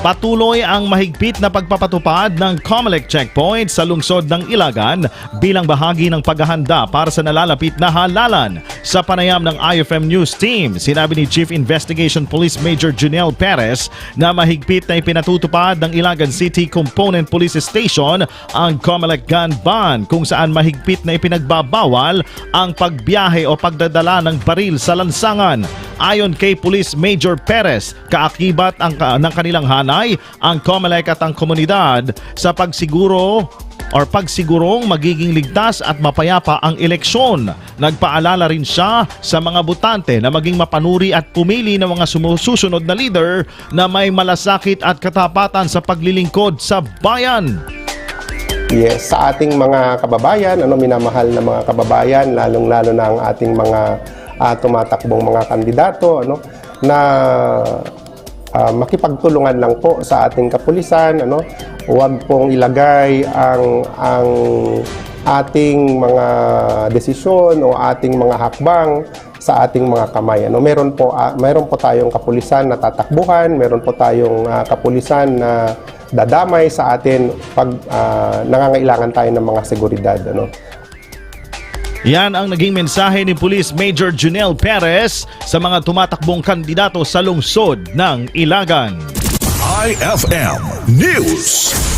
Patuloy ang mahigpit na pagpapatupad ng COMELEC checkpoint sa lungsod ng Ilagan bilang bahagi ng paghahanda para sa nalalapit na halalan. Sa panayam ng IFM News Team, sinabi ni Chief Investigation Police Major Junel Perez na mahigpit na ipinatutupad ng Ilagan City Component Police Station ang COMELEC gun ban kung saan mahigpit na ipinagbabawal ang pagbiyahe o pagdadala ng baril sa lansangan. Ayon kay Police Major Perez, kaakibat ang, ng kanilang hanay ang COMELEC at ang komunidad sa pagsiguro or pagsigurong magiging ligtas at mapayapa ang eleksyon. Nagpaalala rin siya sa mga butante na maging mapanuri at pumili ng mga sumususunod na leader na may malasakit at katapatan sa paglilingkod sa bayan. Yes, sa ating mga kababayan, ano minamahal na mga kababayan, lalong-lalo na ang ating mga ah, tumatakbong mga kandidato, ano, na ah, makipagtulungan lang po sa ating kapulisan, ano, huwag pong ilagay ang ang ating mga desisyon o ating mga hakbang sa ating mga kamay. Ano, meron po ah, meron po tayong kapulisan na tatakbuhan, meron po tayong ah, kapulisan na dadamay sa atin pag ah, nangangailangan tayo ng mga seguridad ano. Yan ang naging mensahe ni Police Major Junel Perez sa mga tumatakbong kandidato sa lungsod ng Ilagan. IFM News.